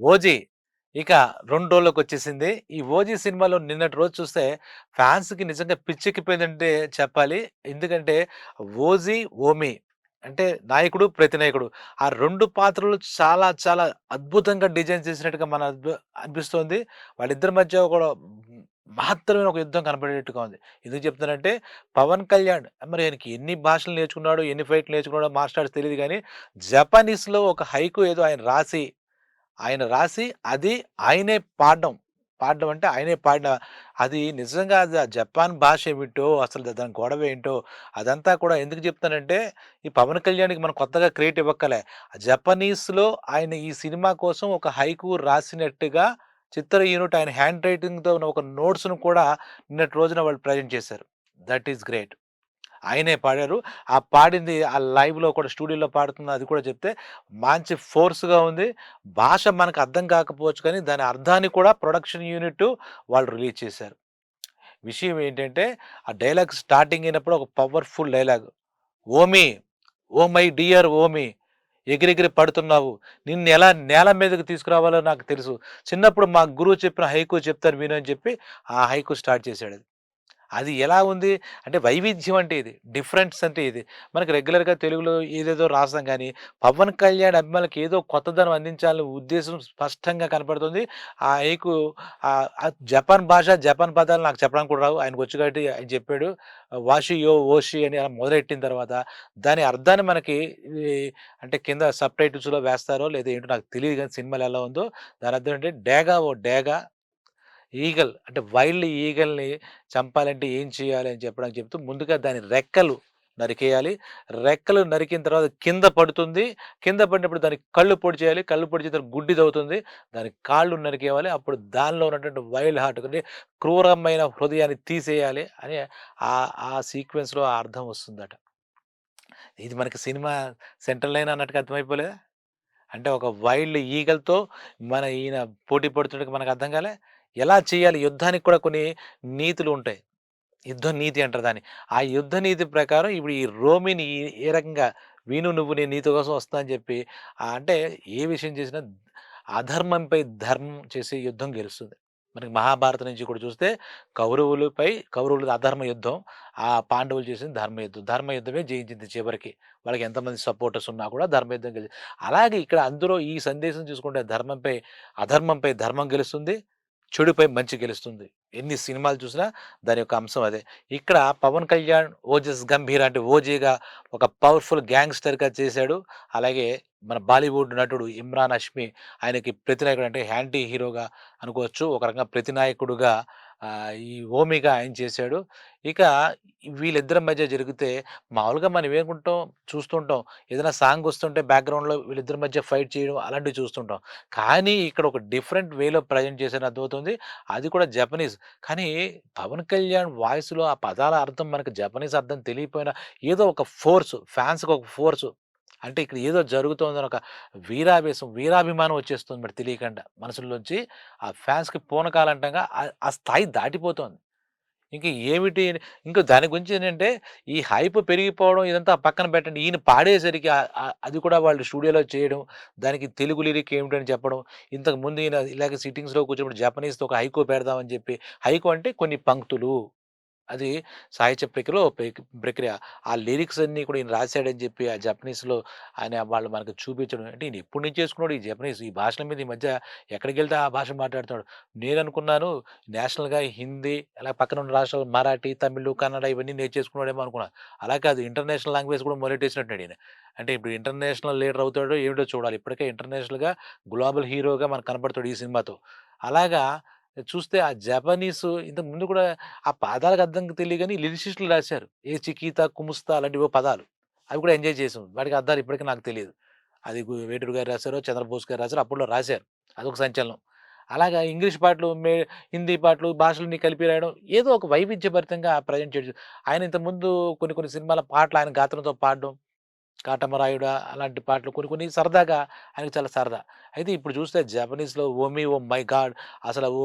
OG ఇక రెండు రోజులకు వచ్చేసింది. ఈ 'ఓజీ' సినిమాలో నిన్నటి రోజు చూస్తే ఫ్యాన్స్‌కి నిజంగా పిచ్చెక్కిపోయిందంటే చెప్పాలి. ఎందుకంటే 'ఓజీ', 'ఓమి' అంటే నాయకుడు, ప్రతినాయకుడు. ఆ రెండు పాత్రలు చాలా చాలా అద్భుతంగా డిజైన్ చేసినట్టుగా మన అనిపిస్తోంది. వాళ్ళిద్దరి మధ్య కూడా మహత్తరమైన ఒక యుద్ధం కనపడేట్టుగా ఉంది. ఎందుకు చెప్తున్నానంటే 'పవన్ కళ్యాణ్' మరి ఆయనకి ఎన్ని భాషలు నేర్చుకున్నాడో, ఎన్ని ఫైట్లు నేర్చుకున్నాడో మాస్టర్స్ తెలియదు కానీ జపనీస్‌లో ఒక హైకు ఏదో ఆయన రాసి ఆయన రాసి అది ఆయనే పాడడం. పాడడం అంటే ఆయనే పాడిన అది నిజంగా అది ఆ జపాన్ భాష ఏమిటో, అసలు దాని గొడవ ఏంటో అదంతా కూడా ఎందుకు చెప్తానంటే, ఈ 'పవన్ కళ్యాణ్‌కి' మనం కొత్తగా క్రియేట్ ఇవ్వక్కలే. జపనీస్‌లో ఆయన ఈ సినిమా కోసం ఒక హైకు రాసినట్టుగా చిత్ర యూనిట్ ఆయన హ్యాండ్ రైటింగ్‌తో ఉన్న ఒక నోట్స్‌ను కూడా నిన్నటి రోజున వాళ్ళు ప్రజెంట్ చేశారు. That is great. ఆయనే పాడారు. ఆ పాడింది ఆ లైవ్‌లో కూడా స్టూడియోలో పాడుతుంది అది కూడా చెప్తే మంచి ఫోర్స్‌గా ఉంది. భాష మనకు అర్థం కాకపోవచ్చు కానీ దాని అర్థాన్ని కూడా ప్రొడక్షన్ యూనిట్ వాళ్ళు రిలీజ్ చేశారు. విషయం ఏంటంటే ఆ డైలాగ్ స్టార్టింగ్ అయినప్పుడు ఒక powerful dialogue. Omi, oh my dear Omi ఎగిరెగిరి పడుతున్నావు. నిన్ను ఎలా నేల మీదకి తీసుకురావాలో నాకు తెలుసు. చిన్నప్పుడు మా గురువు చెప్పిన హైకు చెప్తాను విను అని చెప్పి ఆ హైకు స్టార్ట్ చేశాడు అది ఎలా ఉంది అంటే వైవిధ్యం అంటే ఇది. డిఫరెన్స్ అంటే ఇది. మనకి రెగ్యులర్‌గా తెలుగులో ఏదేదో రాస్తాం కానీ పవన్ కళ్యాణ్ అభిమానులకు ఏదో కొత్తదనం అందించాలని ఉద్దేశం స్పష్టంగా కనపడుతుంది. ఆ ఆ జపాన్ భాష, జపాన్ పదాలు నాకు చెప్పడానికి కూడా రావు. ఆయనకు వచ్చి కాబట్టి ఆయన చెప్పాడు. వాషియో ఓషి అని అలా మొదలెట్టిన తర్వాత దాని అర్థాన్ని మనకి అంటే కింద సపరేటివ్స్లో వేస్తారో లేదో ఏంటో నాకు తెలియదు కానీ సినిమాలు ఎలా ఉందో దాని అర్థం ఏంటంటే డేగా ఓ డేగా ఈగల్ అంటే వైల్డ్ ఈగల్‌ని చంపాలంటే ఏం చేయాలి అని చెప్పడానికి చెప్తూ ముందుగా దాని రెక్కలు నరికేయాలి. రెక్కలు నరికిన తర్వాత కింద పడుతుంది. కింద పడినప్పుడు దానికి కళ్ళు పొడి చేయాలి. కళ్ళు పొడి చేసిన గుడ్డి అవుతుంది దాని కాళ్ళు నరికేయాలి. అప్పుడు దానిలో ఉన్నటువంటి వైల్డ్ హార్ట్ అంటే క్రూరమైన హృదయాన్ని తీసేయాలి అని ఆ ఆ సీక్వెన్స్‌లో ఆ అర్థం వస్తుందట. ఇది మనకి సినిమా సెంట్రల్ లైన్ అన్నట్టుగా అర్థమైపోలేదా? అంటే ఒక వైల్డ్ ఈగల్‌తో మన ఈయన పోటీ పడుతుంటే మనకు అర్థం కాలే? ఎలా చేయాలి యుద్ధానికి కూడా కొన్ని నీతులు ఉంటాయి. యుద్ధ నీతి అంటారు దాన్ని. ఆ యుద్ధ నీతి ప్రకారం ఇప్పుడు ఈ రోమిని ఏ రకంగా వీణు నువ్వు నేను నీతి కోసం వస్తా అని చెప్పి అంటే ఏ విషయం చేసినా అధర్మంపై ధర్మం చేసే యుద్ధం గెలుస్తుంది. మనకి మహాభారతం నుంచి కూడా చూస్తే కౌరవులపై కౌరవులు అధర్మ యుద్ధం. ఆ పాండవులు చేసిన ధర్మ యుద్ధం. ధర్మ యుద్ధమే జయించింది చివరికి. వాళ్ళకి ఎంతమంది సపోర్టర్స్ ఉన్నా కూడా ధర్మ యుద్ధం అలాగే ఇక్కడ అందరూ ఈ సందేశం చూసుకుంటే ధర్మంపై అధర్మంపై ధర్మం గెలుస్తుంది. చెడుపై మంచి గెలుస్తుంది. ఎన్ని సినిమాలు చూసినా దాని యొక్క అంశం అదే. ఇక్కడ పవన్ కళ్యాణ్ ఓజస్ గంభీర్ అంటే ఓజీగా ఒక పవర్‌ఫుల్ గ్యాంగ్‌స్టర్‌గా చేశాడు. అలాగే మన బాలీవుడ్ నటుడు ఇమ్రాన్ హష్మి ఆయనకి ప్రతినాయకుడు అంటే యాంటీ హీరోగా అనుకోవచ్చు. ఒక రకంగా ప్రతినాయకుడుగా ఈ ఓమిగా ఆయన చేశాడు. ఇక వీళ్ళిద్దరి మధ్య జరిగితే మామూలుగా మనం ఏమనుకుంటాం చూస్తుంటాం. ఏదైనా సాంగ్ వస్తుంటే బ్యాక్‌గ్రౌండ్‌లో వీళ్ళిద్దరి మధ్య ఫైట్ చేయడం అలాంటివి చూస్తుంటాం. కానీ ఇక్కడ ఒక డిఫరెంట్ వేలో ప్రజెంట్ చేసిన అర్థమవుతుంది. అది కూడా జపనీస్. కానీ పవన్ కళ్యాణ్ వాయిస్‌లో ఆ పదాల అర్థం మనకు జపనీస్ అర్థం తెలియకపోయినా ఏదో ఒక ఫోర్స్ ఫ్యాన్స్‌కి ఒక ఫోర్స్ అంటే ఇక్కడ ఏదో జరుగుతుందని ఒక వీరావేశం, వీరాభిమానం వచ్చేస్తుంది మరి తెలియకుండా మనసులోంచి. ఆ ఫ్యాన్స్‌కి పూనకాలంటంగా ఆ స్థాయి దాటిపోతోంది. ఇంక ఏమిటి ఇంకా దాని గురించి ఏంటంటే ఈ హైప్ పెరిగిపోవడం ఇదంతా పక్కన పెట్టండి. ఈయన పాడేసరికి అది కూడా వాళ్ళు స్టూడియోలో చేయడం, దానికి తెలుగు లిరిక్ ఏమిటని చెప్పడం. ఇంతకు ముందు ఈయన ఇలాగ సిట్టింగ్స్‌లో కూర్చున్నప్పుడు జపనీస్‌తో ఒక హైకో పెడదామని చెప్పి హైకో అంటే కొన్ని పంక్తులు. అది సాహిత్య ప్రక్రియలో ప్రక్రియ. ఆ లిరిక్స్ అన్నీ కూడా ఈయన రాసాడని చెప్పి ఆ జపనీస్‌లో ఆయన వాళ్ళు మనకు చూపించడం అంటే ఈయన ఎప్పటి నుంచి చేసుకున్నాడు ఈ జపనీస్ ఈ భాషల మీద ఈ మధ్య ఎక్కడికెళ్తే ఆ భాష మాట్లాడుతున్నాడు. నేననుకున్నాను నేషనల్‌గా హిందీ అలా పక్కన ఉన్న రాష్ట్రాలు మరాఠీ, తమిళ్, కన్నడ ఇవన్నీ నేర్చేసుకున్నాడేమో అనుకున్నాను. అలా కాదు ఇంటర్నేషనల్ లాంగ్వేజ్ కూడా మొదలెట్టేసినట్టు ఈయన. అంటే ఇప్పుడు ఇంటర్నేషనల్ లీడర్ అవుతాడో ఏమిటో చూడాలి. ఇప్పటికే ఇంటర్నేషనల్‌గా గ్లోబల్ హీరోగా మనకు కనపడతాడు ఈ సినిమాతో. అలాగా చూస్తే ఆ జపనీసు ఇంతకు ముందు కూడా ఆ పదాలకు అర్థం తెలియ కానీ లిరిసిస్టులు రాశారు. ఏ చికీత కుముస్తా అలాంటివి పదాలు. అవి కూడా ఎంజాయ్ చేసాం. వాటికి అర్థాలు ఇప్పటికి నాకు తెలియదు అది వేటూరు వేటూరి గారు రాశారు చంద్రబోస్ గారు రాశారు అప్పట్లో రాశారు. అదొక సంచలనం. అలాగా ఇంగ్లీష్ పాటలు, మే హిందీ పాటలు భాషలన్నీ కలిపి రాయడం ఏదో ఒక వైవిధ్యభరితంగా ప్రజెంట్ చేయడం. ఆయన ఇంతకుముందు కొన్ని కొన్ని సినిమాల పాటలు ఆయన గాత్రంతో పాడడం. కాటమరాయుడ అలాంటి పాటలు కొన్ని కొన్ని సరదాగా ఆయనకు చాలా సరదా. అయితే ఇప్పుడు చూస్తే జపనీస్‌లో 'ఓమి ఓ మై గాడ్' అసలు ఓ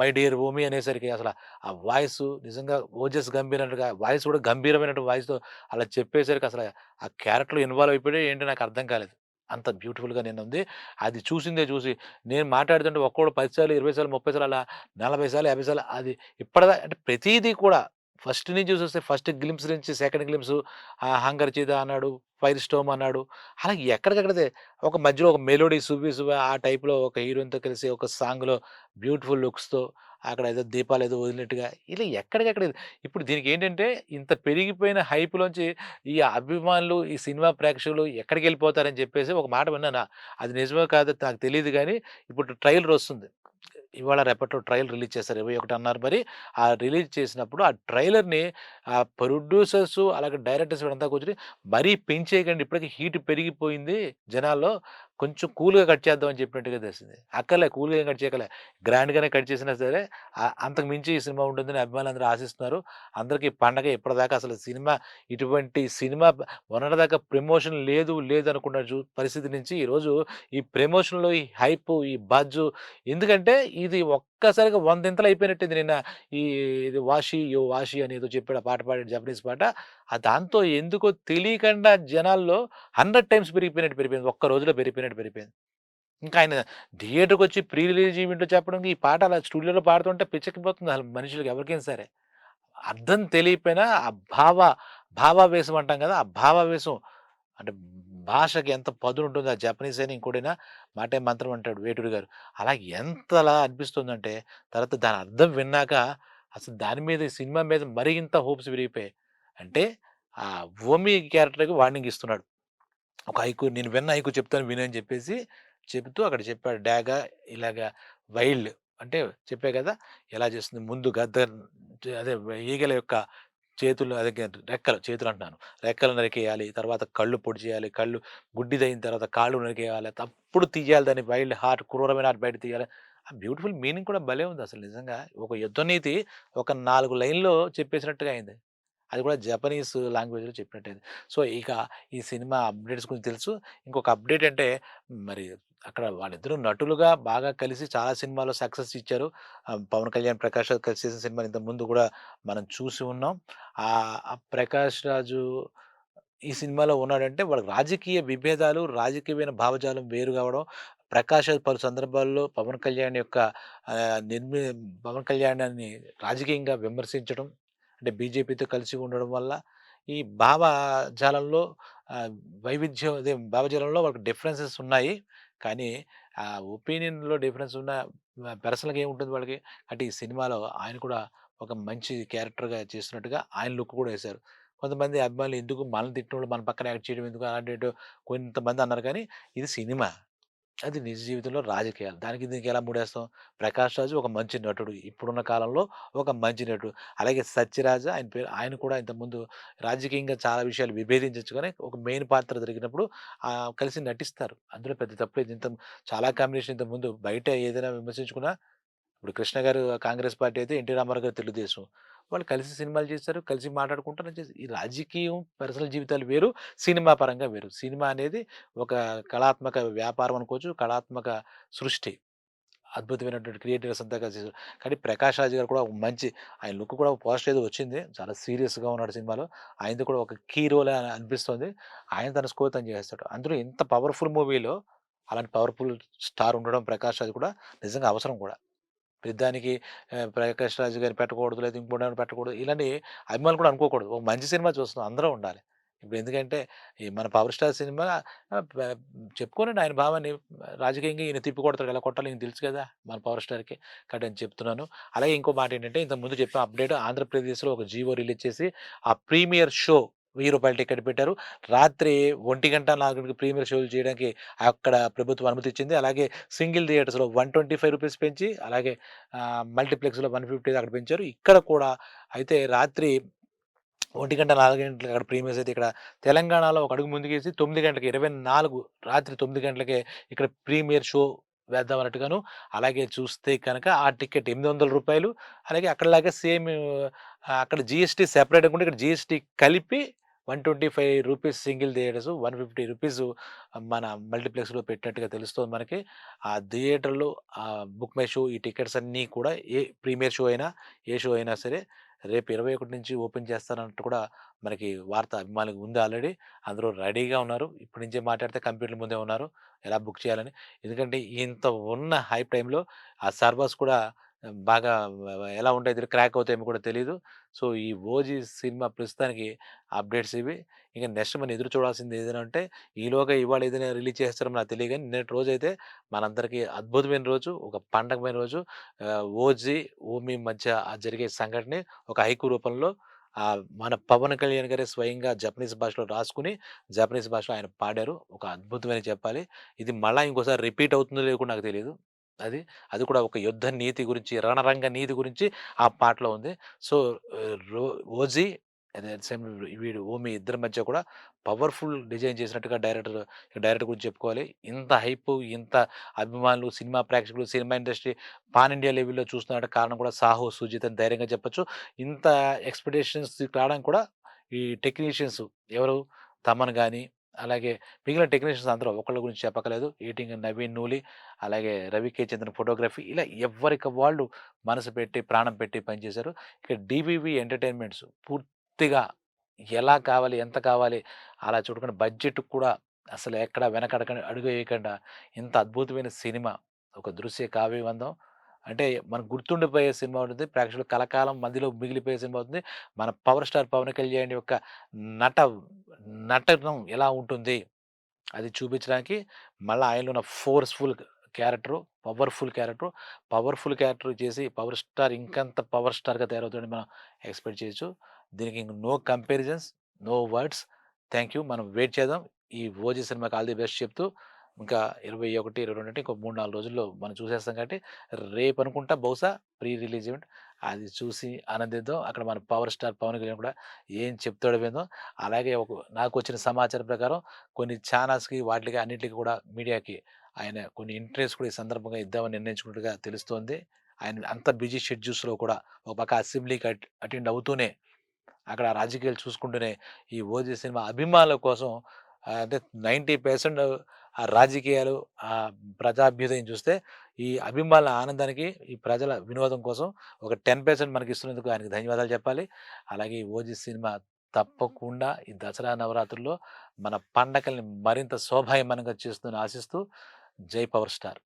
మై డియర్ ఓమి అనేసరికి అసలు ఆ వాయిస్ నిజంగా ఓజస్ గంభీర్ వాయిస్ కూడా గంభీరమైనటువంటి వాయిస్‌తో అలా చెప్పేసరికి అసలు ఆ క్యారెక్టర్‌లో ఇన్వాల్వ్ అయిపోయాడో ఏంటో నాకు అర్థం కాలేదు. అంత బ్యూటిఫుల్‌గా నిన్నుంది. అది చూసిందే చూసి నేను మాట్లాడుతుంటే ఒక్కోడు పది సార్లు, 20 సార్లు, 30 సార్లు అలా 40 సార్లు, 50 సార్లు అది ఇప్పటిదా అంటే ప్రతీదీ కూడా ఫస్ట్ నుంచి చూస్తే ఫస్ట్ గ్లిమ్స్ నుంచి సెకండ్ గ్లిమ్స్ 'హంగర్ చీత' అన్నాడు, 'ఫైర్ స్టోమ్' అన్నాడు. అలా ఎక్కడికక్కడిదే ఒక మధ్యలో ఒక మెలోడీ సుబి సుబి ఆ టైప్‌లో ఒక హీరోయిన్‌తో కలిసి ఒక సాంగ్‌లో బ్యూటిఫుల్ లుక్స్‌తో అక్కడ ఏదో దీపాలు ఏదో వదిలినట్టుగా ఇలా ఎక్కడికక్కడ ఇప్పుడు దీనికి ఏంటంటే ఇంత పెరిగిపోయిన హైప్‌లోంచి ఈ అభిమానులు, ఈ సినిమా ప్రేక్షకులు ఎక్కడికెళ్ళిపోతారని చెప్పేసి ఒక మాట విన్నాను. అది నిజమే కాదు నాకు తెలియదు కానీ ఇప్పుడు ట్రైలర్ వస్తుంది. ఇవాళ రేపట్లో ట్రైలర్ రిలీజ్ చేశారు. 21 అన్నారు మరి. ఆ రిలీజ్ చేసినప్పుడు ఆ ట్రైలర్‌ని ఆ ప్రొడ్యూసర్స్ అలాగే డైరెక్టర్స్ అంతా కూర్చొని మరీ పెంచేయకండి. ఇప్పటికీ హీట్ పెరిగిపోయింది జనాల్లో. కొంచెం కూల్‌గా కట్ చేద్దామని చెప్పినట్టుగా తెలిసింది. అక్కర్లే కూల్‌గా ఏం కట్ చేయకలే గ్రాండ్‌గానే కట్ చేసినా సరే అంతకు మించి ఈ సినిమా ఉంటుందని అభిమానులందరూ ఆశిస్తున్నారు. అందరికీ పండగ ఇప్పటిదాకా అసలు సినిమా ఇటువంటి సినిమా బ మొన్నటిదాకా ప్రమోషన్ లేదు, లేదు అనుకున్న పరిస్థితి నుంచి ఈరోజు ఈ ప్రమోషన్‌లో ఈ హైపు, ఈ బజ్జు ఎందుకంటే ఇది ఒక్కసారిగా వందింతలు అయిపోయినట్టుంది నిన్న ఈ ఇది 'వాషి యో వాషి' అని ఏదో చెప్పాడు ఆ పాట పాడాడు జపనీస్ పాట. ఆ దాంతో ఎందుకో తెలియకుండా జనాల్లో 100 టైమ్స్ పెరిగిపోయినట్టు పెరిగిపోయింది. ఒక్క రోజులో పెరిగిపోయినట్టు పెరిగిపోయింది. ఇంకా ఆయన థియేటర్‌కొచ్చి ప్రీ రిలీజ్ ఈవెంట్‌లో చెప్పడం ఈ పాట అలా స్టూడియోలో పాడుతుంటే పిచ్చకిపోతుంది అసలు మనుషులకు ఎవరికైనా సరే. అర్థం తెలియకపోయినా ఆ భావ భావావేశం అంటాం కదా! ఆ భావావేశం అంటే భాషకి ఎంత పదునుంటుందో ఆ జపనీస్ అయినా ఇంకోటైనా మాటే మంత్రం అంటాడు వేటూరి గారు. అలా ఎంతలా అనిపిస్తుందంటే తర్వాత దాని అర్థం విన్నాక అసలు దాని మీద సినిమా మీద మరింత హోప్స్ విరిగిపోయాయి. అంటే ఆ 'ఓమి' క్యారెక్టర్‌కి వార్నింగ్ ఇస్తున్నాడు. ఒక హైకు నేను విన్న హైకు చెప్తాను విను అని చెప్పేసి చెబుతూ అక్కడ చెప్పాడు. డాగా ఇలాగా వైల్డ్ అంటే చెప్పా కదా! ఎలా చేస్తుంది ముందు గద్ద అదే ఈగల యొక్క చేతులు అదే రెక్కలు చేతులు అంటున్నాను. రెక్కలు నరికేయాలి. తర్వాత కళ్ళు పొడి చేయాలి. కళ్ళు గుడ్డిదయిన తర్వాత కాళ్ళు నరికేయాలి. తప్పుడు తీయాలి దాన్ని వైల్డ్ హార్ట్ క్రూరమైన హార్ట్ బయట తీయాలి. ఆ బ్యూటిఫుల్ మీనింగ్ కూడా భలే ఉంది అసలు నిజంగా. ఒక యుద్ధనీతి ఒక నాలుగు లైన్‌లో చెప్పేసినట్టుగా అయింది. అది కూడా జపనీస్ లాంగ్వేజ్‌లో చెప్పినట్టయింది. సో, ఇక ఈ సినిమా అప్డేట్స్ గురించి తెలుసు. ఇంకొక అప్డేట్ అంటే మరి అక్కడ వాళ్ళిద్దరూ నటులుగా బాగా కలిసి చాలా సినిమాలో సక్సెస్ ఇచ్చారు. 'పవన్ కళ్యాణ్', 'ప్రకాష్ రాజ్' కలిసి చేసిన ఇంత ఇంతకుముందు కూడా మనం చూసి ఉన్నాం. ఆ 'ప్రకాష్ రాజు' ఈ సినిమాలో ఉన్నాడంటే వాళ్ళకి రాజకీయ విభేదాలు, రాజకీయమైన భావజాలం వేరు కావడం, 'ప్రకాష్ పలు సందర్భాల్లో 'పవన్ కళ్యాణ్' యొక్క నిర్మి 'పవన్ కళ్యాణాన్ని' రాజకీయంగా విమర్శించడం, అంటే బీజేపీతో కలిసి ఉండడం వల్ల ఈ భావజాలంలో వైవిధ్యం అదే భావజాలంలో వాళ్ళకి డిఫరెన్సెస్ ఉన్నాయి. కానీ ఆ ఒపీనియన్‌లో డిఫరెన్స్ ఉన్న ఆహ్, పర్సనల్‌గా ఏముంటుంది వాళ్ళకి. అంటే ఈ సినిమాలో ఆయన కూడా ఒక మంచి క్యారెక్టర్‌గా చేస్తున్నట్టుగా ఆయన లుక్ కూడా వేశారు కొంతమంది అభిమానులు ఎందుకు మనల్ని తిట్టినోళ్ళు మన పక్కన యాక్ట్ చేయడం ఎందుకు అలాంటి కొంతమంది అన్నారు కానీ ఇది సినిమా. అది నిజ జీవితంలో రాజకీయాలు. దానికి దీనికి ఎలా ముడేస్తాం? 'ప్రకాష్ రాజు' ఒక మంచి నటుడు. ఇప్పుడున్న కాలంలో ఒక మంచి నటుడు. అలాగే 'సత్యరాజ' ఆయన పేరు ఆయన కూడా ఇంతకుముందు రాజకీయంగా చాలా విషయాలు విభేదించొచ్చు కానీ ఒక మెయిన్ పాత్ర దొరికినప్పుడు కలిసి నటిస్తారు. అందులో పెద్ద తప్పులేదు. ఇంత చాలా కాంబినేషన్ ఇంతకుముందు బయట ఏదైనా విమర్శించుకున్నా ఇప్పుడు 'కృష్ణ' గారు కాంగ్రెస్ పార్టీ అయితే 'ఎన్టీ రామారావు' గారు తెలుగుదేశం. వాళ్ళు కలిసి సినిమాలు చేశారు. కలిసి మాట్లాడుకుంటారు. ఈ రాజకీయం, పర్సనల్ జీవితాలు వేరు. సినిమా పరంగా వేరు. సినిమా అనేది ఒక కళాత్మక వ్యాపారం అనుకోవచ్చు. కళాత్మక సృష్టి. అద్భుతమైనటువంటి క్రియేటివ్స్ అంతా కలిసి చేశారు. కానీ 'ప్రకాష్ రాజ్' గారు కూడా ఒక మంచి ఆయన లుక్ కూడా పోస్ట్ ఏదో వచ్చింది. చాలా సీరియస్‌గా ఉన్నాడు సినిమాలో. ఆయనది కూడా ఒక కీ రోల్ అని అనిపిస్తుంది. ఆయన తన స్కోర్ తను చేస్తాడు అందులో ఇంత పవర్‌ఫుల్ మూవీలో అలాంటి పవర్‌ఫుల్ స్టార్ ఉండడం 'ప్రకాష్ రాజ్' కూడా నిజంగా అవసరం కూడా. ప్రతిదానికి దానికి 'ప్రకాష్ రాజు గారిని పెట్టకూడదు. లేదా ఇంకోటి పెట్టకూడదు. ఇలాంటి అభిమానులు కూడా అనుకోకూడదు. ఒక మంచి సినిమా చూస్తున్నాం. అందరూ ఉండాలి. ఇప్పుడు ఎందుకంటే ఈ మన 'పవర్ స్టార్' సినిమా ఆహ్, చెప్పుకోనండి ఆయన భావాన్ని రాజకీయంగా ఈయన తిప్పి కొడతాడు. ఎలా కొట్టాలో ఈయన తెలుసు కదా! మన 'పవర్ స్టార్‌కి' కాబట్టి నేను చెప్తున్నాను. అలాగే ఇంకో మాట ఏంటంటే ఇంతకుముందు చెప్పిన అప్డేట్ ఆంధ్రప్రదేశ్‌లో ఒక జియో రిలీజ్ చేసి ఆ ప్రీమియర్ షో వెయ్యి రూపాయల టికెట్ పెట్టారు. రాత్రి 1:00, 4:00కి ప్రీమియర్ షోలు చేయడానికి అక్కడ ప్రభుత్వం అనుమతి ఇచ్చింది. అలాగే సింగిల్ థియేటర్స్‌లో వన్ ట్వంటీ ఫైవ్ రూపీస్ పెంచి అలాగే మల్టీప్లెక్స్లో వన్ ఫిఫ్టీ అక్కడ పెంచారు. ఇక్కడ కూడా అయితే రాత్రి 1:00, 4:00కి అక్కడ ప్రీమియర్స్ అయితే ఇక్కడ తెలంగాణలో ఒక అడుగు ముందుకేసి తొమ్మిది గంటలకి 24 రాత్రి తొమ్మిది గంటలకే ఇక్కడ ప్రీమియర్ షో వేద్దాం అన్నట్టుగాను. అలాగే చూస్తే కనుక ఆ టికెట్ ఎనిమిది వందల రూపాయలు అలాగే అక్కడలాగే సేమ్ అక్కడ జిఎస్టీ సెపరేట్ అనుకుంటే ఇక్కడ జీఎస్టీ కలిపి one twenty five rupees single theatres, one fifty rupees మన మల్టీప్లెక్స్‌లో పెట్టినట్టుగా తెలుస్తుంది మనకి. ఆ థియేటర్‌లో ఆ బుక్ మై షో ఈ టికెట్స్ అన్నీ కూడా ఏ ప్రీమియర్ షో అయినా, ఏ షో అయినా సరే రేపు 21 నుంచి ఓపెన్ చేస్తారన్నట్టు కూడా మనకి వార్త అభిమానులకు ఉంది ఆల్రెడీ. అందరూ రెడీగా ఉన్నారు. ఇప్పటి నుంచే మాట్లాడితే కంప్యూటర్ ముందే ఉన్నారు. ఎలా బుక్ చేయాలని. ఎందుకంటే ఇంత ఉన్న హైప్ టైంలో ఆ సర్వర్స్ కూడా బాగా ఎలా ఉంటాయి క్రాక్ అవుతాయేమో కూడా తెలియదు సో, ఈ 'ఓజీ' సినిమా ప్రస్తుతానికి అప్డేట్స్ ఇవి. ఇంకా నెక్స్ట్ మనం ఎదురు చూడాల్సింది ఏదైనా అంటే ఈలోగా ఇవాళ ఏదైనా రిలీజ్ చేస్తారో నాకు తెలియదు కానీ నిన్నటి రోజైతే మనందరికీ అద్భుతమైన రోజు. ఒక పండగమైన రోజు. 'ఓజీ', 'ఓమి' మధ్య జరిగే సంఘటన ఒక హైకు రూపంలో మన 'పవన్ కళ్యాణ్' గారే స్వయంగా జపనీస్ భాషలో రాసుకుని జపనీస్ భాషలో ఆయన పాడారు. ఒక అద్భుతమైన చెప్పాలి. ఇది మళ్ళీ ఇంకోసారి రిపీట్ అవుతుందో లేదో నాకు తెలియదు అది. అది కూడా ఒక యుద్ధ నీతి గురించి, రణరంగ నీతి గురించి ఆ పాటలో ఉంది. సో, రో 'ఓజీ' సేమ్ వీడు 'ఓమి' ఇద్దరి మధ్య కూడా పవర్‌ఫుల్ డిజైన్ చేసినట్టుగా డైరెక్టర్ డైరెక్టర్ గురించి చెప్పుకోవాలి. ఇంత హైప్ ఇంత అభిమానులు, సినిమా ప్రేక్షకులు, సినిమా ఇండస్ట్రీ పాన్ ఇండియా లెవెల్‌లో చూస్తున్నారంటే కారణం కూడా 'సాహో సుజిత్' అని ధైర్యంగా చెప్పొచ్చు. ఇంత ఎక్స్‌పెక్టేషన్స్ రావడానికి కూడా ఈ టెక్నీషియన్స్ ఎవరు? తమన్ కానీ అలాగే మిగిలిన టెక్నీషియన్స్ అందరూ ఒకళ్ళ గురించి చెప్పకలేదు ఎడిటింగ్ నవీన్ నూలి, అలాగే రవి కే చంద్రన్ ఫోటోగ్రఫీ ఇలా ఎవ్వరికి వాళ్ళు మనసు పెట్టి, ప్రాణం పెట్టి పనిచేశారు. ఇక డివివి ఎంటర్‌టైన్‌మెంట్స్' పూర్తిగా ఎలా కావాలి, ఎంత కావాలి అలా చూడకుండా బడ్జెట్ కూడా అసలు ఎక్కడ వెనకడక అడుగు వేయకుండా ఇంత అద్భుతమైన సినిమా. ఒక దృశ్య కావ్యవందం. అంటే మనకు గుర్తుండిపోయే సినిమా ఉంటుంది. ప్రేక్షకులు కలకాలం మందిలో మిగిలిపోయే సినిమా ఉంటుంది మన పవర్ స్టార్ 'పవన్ కళ్యాణ్' యొక్క నట నటనం ఎలా ఉంటుంది? అది చూపించడానికి మళ్ళీ ఆయనలో ఉన్న forceful character, powerful character, powerful character చేసి పవర్ స్టార్ ఇంకంత పవర్ స్టార్‌గా తయారవుతుందని మనం ఎక్స్‌పెక్ట్ చేయొచ్చు. దీనికి ఇంక no comparisons, no words. Thank you. మనం వెయిట్ చేద్దాం. ఈ 'ఓజీ' సినిమాకి ఆల్ ది బెస్ట్ చెప్తూ ఇంకా 21, 22 అంటే ఇంకో 3, 4 రోజుల్లో మనం చూసేస్తాం కాబట్టి రేపు అనుకుంటా బహుశా ప్రీ రిలీజ్ ఈవెంట్. అది చూసి ఆనందిద్దాం. అక్కడ మన పవర్ స్టార్ 'పవన్ కళ్యాణ్' కూడా ఏం చెప్తాడో విందాం. అలాగే ఒక నాకు వచ్చిన సమాచారం ప్రకారం కొన్ని ఛానల్స్‌కి వాటికి అన్నిట్లికి కూడా మీడియాకి ఆయన కొన్ని ఇంటర్వ్యూస్ కూడా ఈ సందర్భంగా ఇద్దామని నిర్ణయించుకున్నట్టుగా తెలుస్తోంది. ఆయన అంత బిజీ షెడ్యూల్స్‌లో కూడా ఒక పక్క అసెంబ్లీకి అట్ అటెండ్ అవుతూనే అక్కడ రాజకీయాలు చూసుకుంటూనే ఈ 'ఓజీ' సినిమా అభిమానుల కోసం అంటే 90% ఆ రాజకీయాలు, ఆ ప్రజాభ్యుదయం చూస్తే ఈ అభిమానుల ఆనందానికి, ఈ ప్రజల వినోదం కోసం ఒక టెన్ పర్సెంట్ మనకి ఇస్తున్నందుకు ఆయనకి ధన్యవాదాలు చెప్పాలి. అలాగే 'ఓజీ' సినిమా తప్పకుండా ఈ దసరా నవరాత్రుల్లో మన పండగల్ని మరింత శోభాయమానంగా చేస్తుందని ఆశిస్తూ జై పవర్ స్టార్.